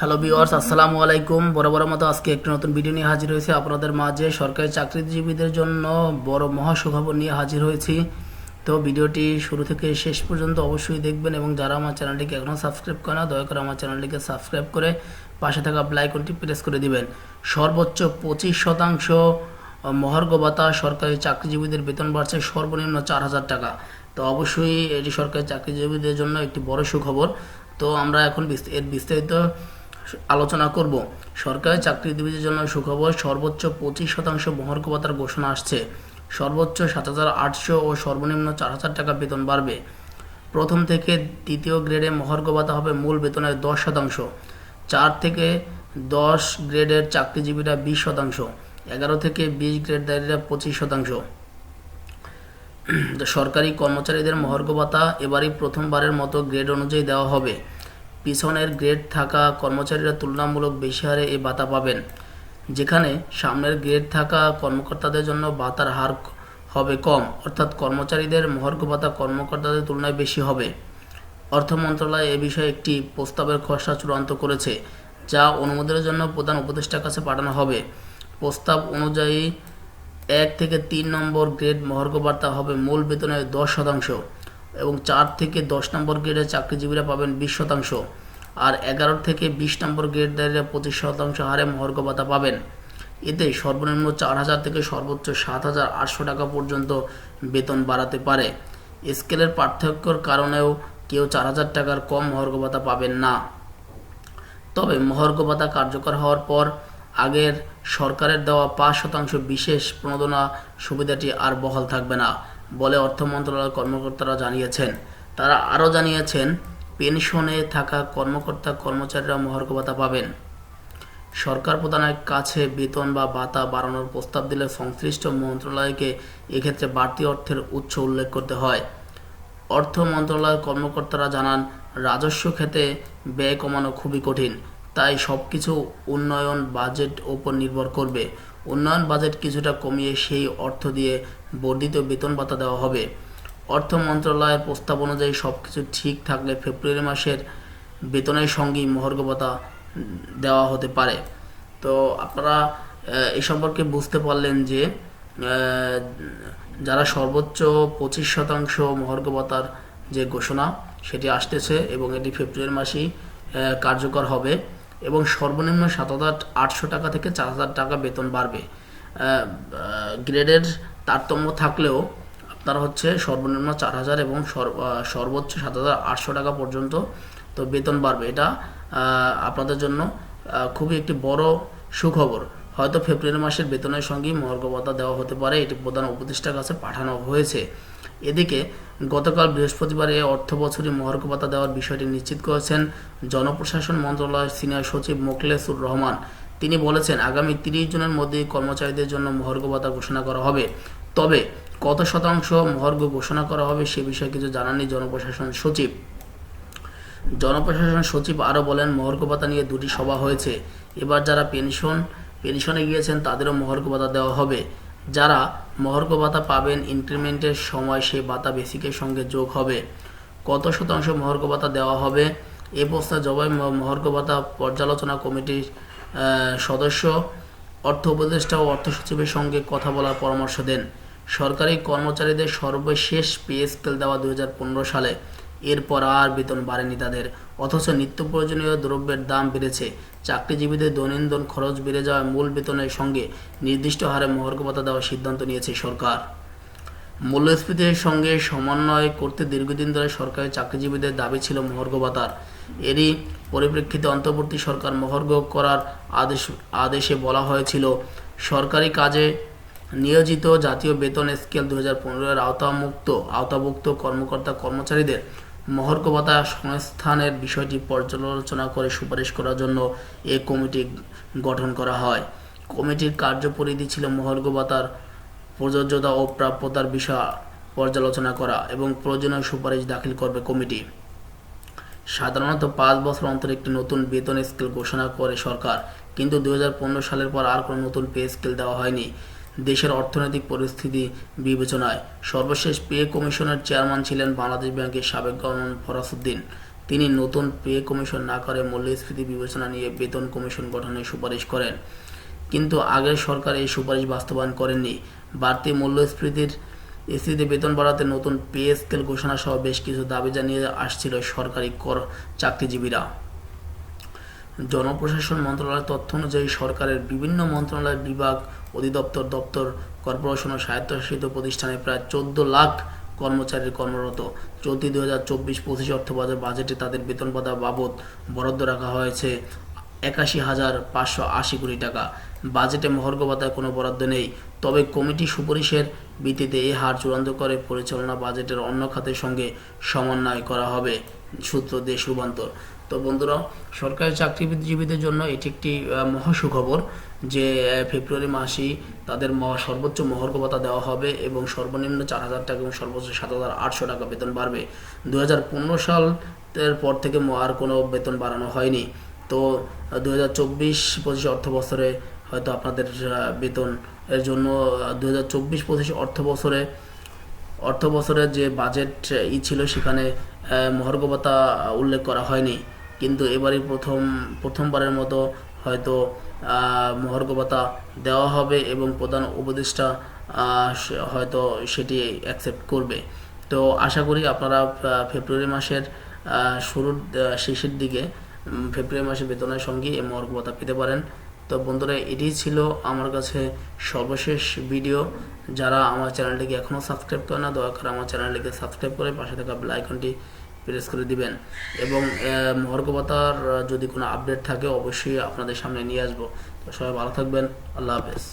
Hello viewers আসসালামু আলাইকুম বড় মতো আজকে একটি নতুন ভিডিও নিয়ে হাজির হয়েছে। আপনাদের মাঝে সরকারি চাকরিজীবীদের জন্য বড় মহা সুখবর নিয়ে হাজির হয়েছি। তো ভিডিওটি শুরু থেকে শেষ পর্যন্ত অবশ্যই দেখবেন এবং যারা আমার চ্যানেলটিকে এখনও সাবস্ক্রাইব করে না, দয়া করে আমার চ্যানেলটিকে সাবস্ক্রাইব করে পাশে থাকা ব্লাইকনটি প্রেস করে দিবেন। সর্বোচ্চ পঁচিশ শতাংশ মহার্ঘ ভাতা সরকারি চাকরিজীবীদের বেতন বাড়ছে সর্বনিম্ন চার হাজার টাকা। তো অবশ্যই এটি সরকারি চাকরিজীবীদের জন্য একটি বড় সুখবর। তো আমরা এখন এর বিস্তারিত আলোচনা করব। সরকারি চাকরিজীবীদের জন্য সুখবর সর্বোচ্চ পঁচিশ শতাংশ মহার্ঘ ভাতার ঘোষণা আসছে। সর্বোচ্চ সাত হাজার আটশো ও সর্বনিম্ন চার হাজার টাকা বেতন বাড়বে। প্রথম থেকে দ্বিতীয় গ্রেডে মহার্ঘ ভাতা হবে মূল বেতনের দশ শতাংশ। চার থেকে দশ গ্রেডের চাকরিজীবীরা বিশ শতাংশ। এগারো থেকে বিশ গ্রেডদারীরা পঁচিশ শতাংশ। সরকারি কর্মচারীদের মহার্ঘ ভাতা এবারই প্রথমবারের মতো গ্রেড অনুযায়ী দেওয়া হবে। পিছনের গ্রেড থাকা কর্মচারীরা তুলনামূলক বেশি হারে এই ভাতা পাবেন, যেখানে সামনের গ্রেড থাকা কর্মকর্তাদের জন্য ভাতার হার হবে কম, অর্থাৎ কর্মচারীদের মহার্ঘ ভাতা কর্মকর্তাদের তুলনায় বেশি হবে। অর্থ মন্ত্রণালয় এ বিষয়ে একটি প্রস্তাবের খসড়া চূড়ান্ত করেছে, যা অনুমোদনের জন্য প্রধান উপদেষ্টার কাছে পাঠানো হবে। প্রস্তাব অনুযায়ী এক থেকে তিন নম্বর গ্রেড মহার্ঘ ভাতা হবে মূল বেতনের দশ শতাংশ। এবং চার থেকে দশ নম্বর গ্রেডের চাকরিজীবীরা পাবেন বিশ শতাংশ। আর এগারো থেকে বিশ নম্বর গ্রেডদারীরা পঁচিশ শতাংশ হারে মহার্ঘ ভাতা পাবেন। এতে সর্বনিম্ন চার হাজার থেকে সর্বোচ্চ সাত হাজার আটশো টাকা পর্যন্ত বেতন বাড়াতে পারে। স্কেলের পার্থক্যর কারণেও কেউ চার হাজার টাকার কম মহার্ঘ ভাতা পাবেন না। তবে মহার্ঘ ভাতা কার্যকর হওয়ার পর আগের সরকারের দেওয়া পাঁচ শতাংশ বিশেষ প্রণোদনা সুবিধাটি আর বহাল থাকবে না। বলে অর্থ মন্ত্রণালয়ের কর্মকর্তারা জানিয়েছেন। তারা আরও জানিয়েছেন, পেনশনে থাকা কর্মকর্তা কর্মচারীরা মহার্ঘ ভাতা পাবেন। সরকার প্রধানের কাছে বেতন বা ভাতা বাড়ানোর প্রস্তাব দিলে সংশ্লিষ্ট মন্ত্রণালয়কে এক্ষেত্রে বাড়তি অর্থের উৎস উল্লেখ করতে হয়। অর্থ মন্ত্রণালয়ের কর্মকর্তারা জানান, রাজস্ব খেতে ব্যয় কমানো খুবই কঠিন, তাই সব কিছু উন্নয়ন বাজেট ওপর নির্ভর করবে। উন্নয়ন বাজেট কিছুটা কমিয়ে সেই অর্থ দিয়ে বর্ধিত বেতন ভাতা দেওয়া হবে। অর্থ মন্ত্রণালয়ের প্রস্তাব অনুযায়ী সব কিছু ঠিক থাকলে ফেব্রুয়ারি মাসের বেতনের সঙ্গেই মহার্ঘ ভাতা দেওয়া হতে পারে। তো আপনারা এ সম্পর্কে বুঝতে পারলেন যে যারা সর্বোচ্চ পঁচিশ শতাংশ মহার্ঘ ভাতার যে ঘোষণা, সেটি আসতেছে এবং এটি ফেব্রুয়ারি মাসেই কার্যকর হবে। এবং সর্বনিম্ন সাত হাজার আটশো টাকা থেকে চার হাজার টাকা বেতন বাড়বে। গ্রেডের তারতম্য থাকলেও আপনার হচ্ছে সর্বনিম্ন চার হাজার এবং সর্ব- সর্বোচ্চ সাত হাজার আটশো টাকা পর্যন্ত তো বেতন বাড়বে। এটা আপনাদের জন্য খুবই একটি বড় সুখবর। হয়তো ফেব্রুয়ারি মাসের বেতনের সঙ্গেই মহার্ঘ ভাতা দেওয়া হতে পারে। এটি প্রধান উপদেষ্টার কাছে পাঠানো হয়েছে। এদিকে গতকাল বৃহস্পতিবার এ অর্থ বছরই মহার্ঘ ভাতা দেওয়ার বিষয়টি নিশ্চিত করেছেন জনপ্রশাসন মন্ত্রণালয়ের সিনিয়র সচিব মোখলেসুর রহমান। তিনি বলেছেন, আগামী তিরিশ জনের মধ্যেই কর্মচারীদের জন্য মহার্ঘ ভাতা ঘোষণা করা হবে। তবে কত শতাংশ মহার্ঘ ঘোষণা করা হবে সে বিষয়ে কিছু জানাননি জনপ্রশাসন সচিব। জনপ্রশাসন সচিব আরও বলেন মহার্ঘ ভাতা নিয়ে দুটি সভা হয়েছে। এবার যারা পেনশন, পেনশনে গিয়েছেন তাদেরও মহার্ঘ ভাতা দেওয়া হবে। যারা মহার্ঘ ভাতা পাবেন ইনক্রিমেন্টের সময় সেই ভাতা বেসিকের সঙ্গে যোগ হবে। কত শতাংশ মহার্ঘ ভাতা দেওয়া হবে? এ প্রশ্নের জবাই মহার্ঘ ভাতা পর্যালোচনা কমিটির সদস্য, অর্থ উপদেষ্টা ও অর্থ সচিবের সঙ্গে কথা বলার পরামর্শ দেন। সরকারি কর্মচারীদের সর্বশেষ পে স্কেল দেওয়া দু হাজার পনেরো সালে। এরপর আর বেতন বাড়েনি তাদের। অথচ নিত্য প্রয়োজনীয় দ্রব্যের দাম বেড়েছে। চাকরিজীবীদের দৈনন্দিন খরচ বেড়ে যাওয়ায় মূল বেতনের সঙ্গে নির্দিষ্ট হারে মহার্ঘ ভাতা দেওয়ার সিদ্ধান্ত নিয়েছে সরকার। মূল্যস্ফীতির সঙ্গে সমন্বয় করতে দীর্ঘদিন ধরে সরকারি চাকরিজীবীদের দাবি ছিল মহার্ঘ ভাতার এরই পরিপ্রেক্ষিতে অন্তর্বর্তী সরকার মহার্ঘ করার আদেশ, আদেশে বলা হয়েছিল, সরকারি কাজে নিয়োজিত জাতীয় বেতন স্কেল দু হাজার পনেরোর আওতামুক্ত, আওতাভুক্ত কর্মকর্তা কর্মচারীদের মহার্ঘ ভাতা সংস্থানের বিষয়টি পর্যালোচনা করে সুপারিশ করার জন্য এ কমিটি গঠন করা হয়। কমিটির কার্যপরিধি ছিল মহার্ঘ ভাতার প্রযোজ্যতা ও প্রাপ্যতার বিষয় পর্যালোচনা করা এবং প্রয়োজনীয় সুপারিশ দাখিল করবে কমিটি। সাধারণত পাঁচ বছর অন্তর একটি নতুন বেতন স্কেল ঘোষণা করে সরকার, কিন্তু দুই হাজার পনেরো সালের পর আর কোনো নতুন পে স্কেল দেওয়া হয়নি। দেশের অর্থনৈতিক পরিস্থিতি বিবেচনায় সর্বশেষ পে কমিশনের চেয়ারম্যান ছিলেন বাংলাদেশ ব্যাংকের সাবেক গভর্নর ফরাসুদ্দিন। তিনি নতুন পে কমিশন না করে মূল্যস্ফীতি বিবেচনা নিয়ে বেতন কমিশন গঠনের সুপারিশ করেন। কিন্তু আগের সরকার এই সুপারিশ বাস্তবায়ন করেননি। বাড়তি মূল্যস্ফীতির স্থিতিতে বেতন বাড়াতে নতুন পে স্কেল ঘোষণা সহ বেশ কিছু দাবি জানিয়ে আসছিল সরকারি কর চাকরিজীবীরা। জনপ্রশাসন মন্ত্রণালয়ের তথ্য অনুযায়ী সরকারের বিভিন্ন মন্ত্রণালয় বিভাগ, অধিদপ্তর, দপ্তর, কর্পোরেশন ও স্বায়ত্তশাসিত প্রতিষ্ঠানে প্রায় চোদ্দ লাখ কর্মচারী কর্মরত। চলতি দু হাজার চব্বিশ পঁচিশ অর্থবছর বাজেটে তাদের বেতন ভাতা বাবদ বরাদ্দ রাখা হয়েছে একাশি হাজার পাঁচশো আশি কোটি টাকা। বাজেটে মহর্ঘ কোনো বরাদ্দ নেই। তবে কমিটি সুপারিশের ভিত্তিতে এই হার চূড়ান্ত করে পরিচালনা বাজেটের অন্য খাতের সঙ্গে সমন্বয় করা হবে, সূত্র দেশ রূপান্তর তো বন্ধুরা সরকারি চাকরিজীবীদের জন্য এটি একটি আহ, মহা সুখবর যে ফেব্রুয়ারি মাসেই তাদের সর্বোচ্চ মহর্ঘ ভাতা দেওয়া হবে এবং সর্বনিম্ন চার হাজার টাকা এবং সর্বোচ্চ সাত হাজার আটশো টাকা বেতন বাড়বে। দু হাজার পনেরো সালের পর থেকে আর কোনো বেতন বাড়ানো হয়নি। তো দু হাজার চব্বিশ পঁচিশ অর্থ বছরে হয়তো আপনাদের বেতন এর জন্য দু হাজার চব্বিশ পঁচিশ অর্থ বছরে অর্থ বছরের যে বাজেট ই ছিল সেখানে মহার্ঘ ভাতা উল্লেখ করা হয়নি। কিন্তু এবারই প্রথম, প্রথমবারের মতো হয়তো ভাতা দেওয়া হবে এবং প্রধান উপদেষ্টা হয়তো সেটি অ্যাকসেপ্ট করবে। তো আশা করি আপনারা ফেব্রুয়ারি মাসের শুরুর শেষের দিকে ফেব্রুয়ারি মাসে বেতনের সঙ্গে এই মহার্ঘ ভাতা পেতে পারেন। তো বন্ধুরা এটি ছিল আমার কাছে সর্বশেষ ভিডিও। যারা আমার চ্যানেলটিকে এখনও সাবস্ক্রাইব করে না, দয়া করে আমার চ্যানেলটিকে সাবস্ক্রাইব করে পাশে থাকা বেল আইকনটি প্রেস করে দিবেন। এবং মহার্ঘ যদি কোনো আপডেট থাকে, অবশ্যই আপনাদের সামনে নিয়ে আসব। তো সবাই ভালো থাকবেন। আল্লাহ হাফেজ।